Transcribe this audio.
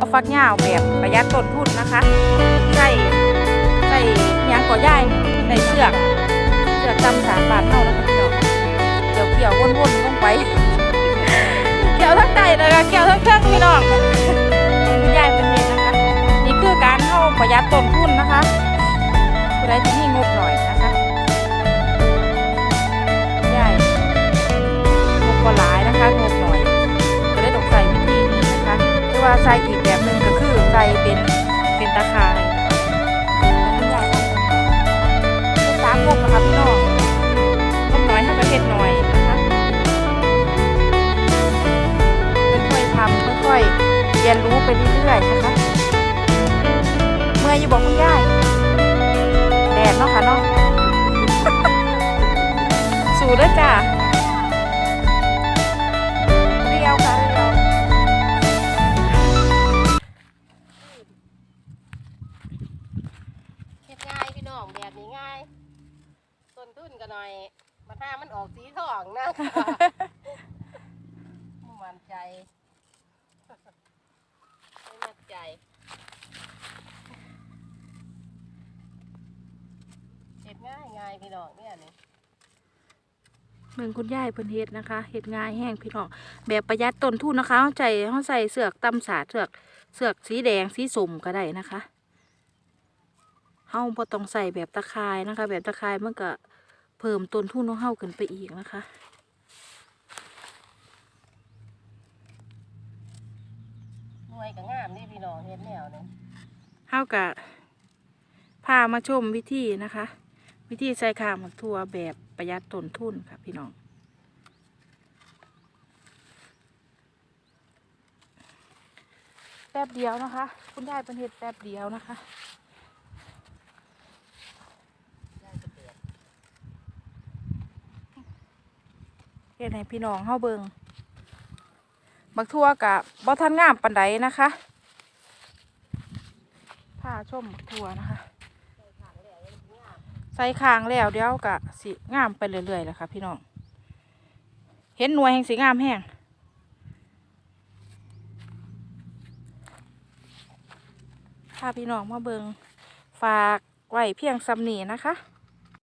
เอาฟักยาวแบบประหยัดต้นทุนนะคะใส่ใส่ยางก่อย่ายใส่เชือก เชือกจำสามบาทเท่านะคะพี่น้องเกี่ยวเกี่ยวๆวนๆลงไป เกี่ยวทั้งใจเลยค่ะเกี่ยวทั้งเครื่องพี่น้องคุณยายเป็นเห็นนะคะ นี่คือการเข้าประหยัดต้นทุนนะคะ ว่าใส่อีกแบบหนึ่งก็คือใส่เป็นเป็นตะข่ายแต่คุณยายทำเป็นสามงบนะคะพี่น้องงบน้อยให้ประเทศน่อยนะคะค่อยๆทำค่อยๆเรียนรู้ไปเรื่อยๆนะคะเมื่อยอยู่บอกคุณยายแดดเนาะค่ะเนาะ สู่เด้วยจ้า น้องแบบนี้ง่ายต้นทุนก็หน่อยมาถ้ามันออกสีทองนะบ่มั่นใจ ไม่มั่นใจเฮ็ดง่ายง่ายพี่น้องเนี่ยนี่เมืองคุณยายเพิ่นเฮ็ดนะคะเฮ็ดง่ายแห้งพี่น้องแบบประหยัดต้นทุนนะคะเอาใจเขาใส่เสือกตำสาดเสือกเสือกสีแดงสีส้มก็ได้นะคะ เฮาบ่ต้องใส่แบบตะข่ายนะคะ แบบตะข่ายมันก็เพิ่มต้นทุนของเฮาขึ้นไปอีกนะคะหน่วยก็งามนี่พี่น้องเฮ็ดแนวนี่เฮากะพามาชมวิธีนะคะ วิธีใส่ข้าวหมักทั่วแบบประหยัดต้นทุนค่ะพี่น้องแป๊บเดียวนะคะ คุณยายเป็นเห็ดแป๊บเดียวนะคะ ได้จะเปิด เห็ดให้พี่น้องเฮาเบิงบักทั่วกับบอทันงามปันไดนะคะพาชมบักทั่วนะคะ ใส่คางแล้วเดี๋ยวกะสิงามไปเรื่อยๆแหละค่ะพี่น้อง เห็นหน่วยแห่งสีงามแห้งพาพี่น้องมาเบิงฝากไว้เพียงสำนีนะคะ